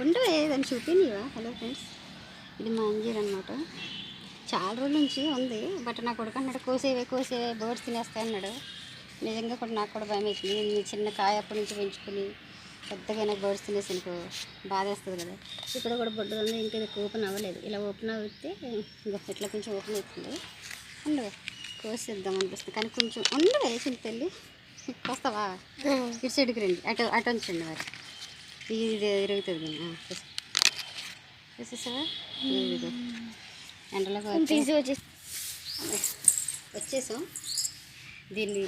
Hello friends ఇది మా అంజీర్ అనమాట చాలా రోజుల నుంచి ఉంది బట్ నా కొడుకు అన్నాడు కోసేవే కోసేవే బర్డ్స్ తినేస్తాయి అన్నాడు. నిజంగా కూడా నాకు కూడా భయం అవుతుంది నేను చిన్న కాయ అప్పటి నుంచి పెంచుకుని పెద్దగా నాకు బర్డ్స్ తినేసి అనుకో బాధ వేస్తుంది కదా. ఇక్కడ కూడా బొడ్డు ఉంది ఇంకా ఇది ఓపెన్ అవ్వలేదు. ఇలా ఓపెన్ అవుతే ఇంకా ఇట్లా కొంచెం ఓపెన్ అవుతుంది. ఉండవే కోసిద్దాం అనిపిస్తుంది. కానీ కొంచెం ఉండవే చిన్న తల్లి. వస్తావా? ఇటు సైడ్కి రండి. అటు అటు ఉంచండి మరి. ఇది ఇరుగుతుంది కానీ చూసేసావా? ఇదిగో ఎండలో తీసి వచ్చేసి వచ్చేసాం. దీన్ని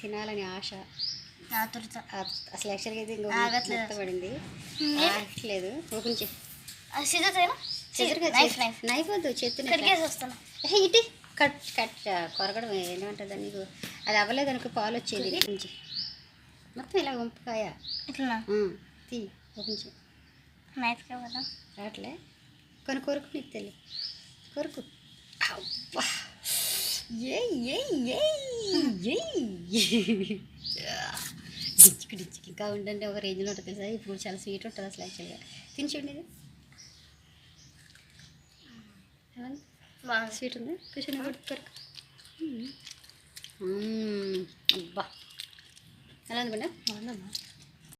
తినాలని ఆశ. ఆతురత అసలు యాక్చువల్గా ఇది ఇంకో. మెత్తబడింది. ఆగట్లేదు. ఓపెన్ చే సిద్ధతేనా చెదురుగా నైఫ్ వద్దు ఇటు. కట్ కట్ కొరగడం ఏమంటుంది నీకు? అది అవ్వలేదు అనుకో పాలు వచ్చేది. మొత్తం ఇలా వంపకాయ. ఇట్లా తీ చే నైఫ్ కదా? రావట్లే కొన్ని కొరకు నీకు తెలియ కొరకు. అబ్బా! ఏయ్ ఏయ్ ఏయ్ డిచ్చికి డిచ్చికి ఇంకా ఉండండి ఒక రేంజ్లో ఉంటుంది తెలుసా? ఇప్పుడు చాలా స్వీట్ ఉంటుంది అసలు యాక్చువల్గా తిని చూడండి? బాగుంది స్వీట్ ఉంది. కూర్చొని కొరకు. అబ్బా! ఎలా ఉంది బిడ్డ బాగుందమ్మా.